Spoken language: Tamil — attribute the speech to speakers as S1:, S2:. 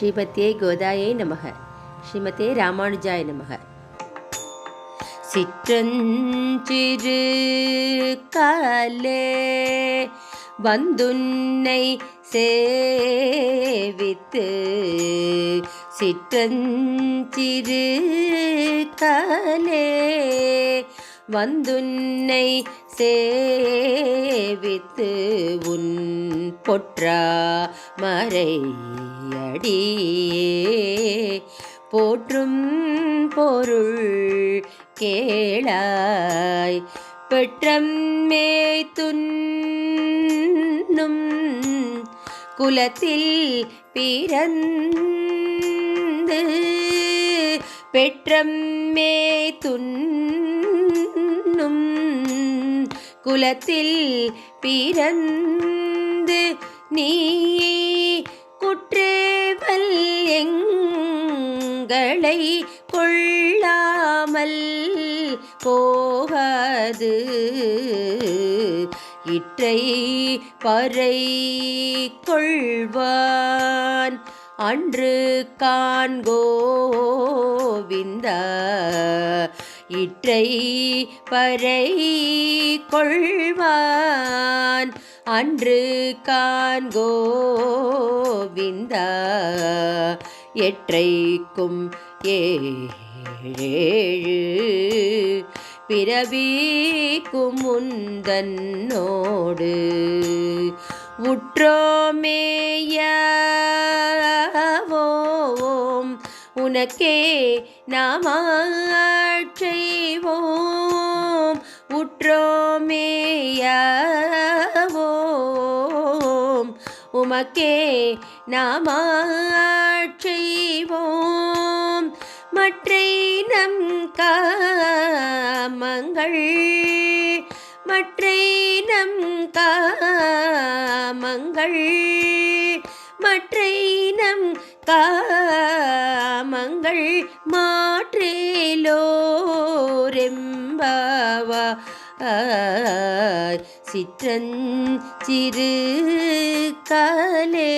S1: ஸ்ரீமத்தே கோதாயை நமக. ஸ்ரீமதே ராமானுஜாய நமக. சிற்றஞ்சிறு காலே வந்துன்னை சேவித்து சிற்றஞ்சிறு காலே வந்துன்னை சேவித்து உன் பொற்றா மறையடியே. போற்றும் பொருள் கேளாய் பெற்றம்மே துன்னும் குலத்தில் பிறந்து பெற்றம்மே துன்னும் குலத்தில் பிறந்து நீ குற்றேவல் எங்களை கொள்ளாமல் போகாது. இற்றை பறை கொள்வான் அன்று காண்கோவிந்தா இற்றை பறை கொள்வான். அன்று காண்கோவிந்தா எற்றைக்கும் ஏழு பிறவிக்கும் முந்தன்னோடு உற்றோமேயோம் உனக்கே நாமா செய்வோம். உற்றோமேயவோம் உமக்கே நாமாட்செய்வோம் மற்றை நம் காமங்கள் மற்றை நம் காமங்கள் மற்றை நம் கா மாற்றேலோ மாற்றேலோரெம்பாவா? சிற்றஞ்சிறு கலே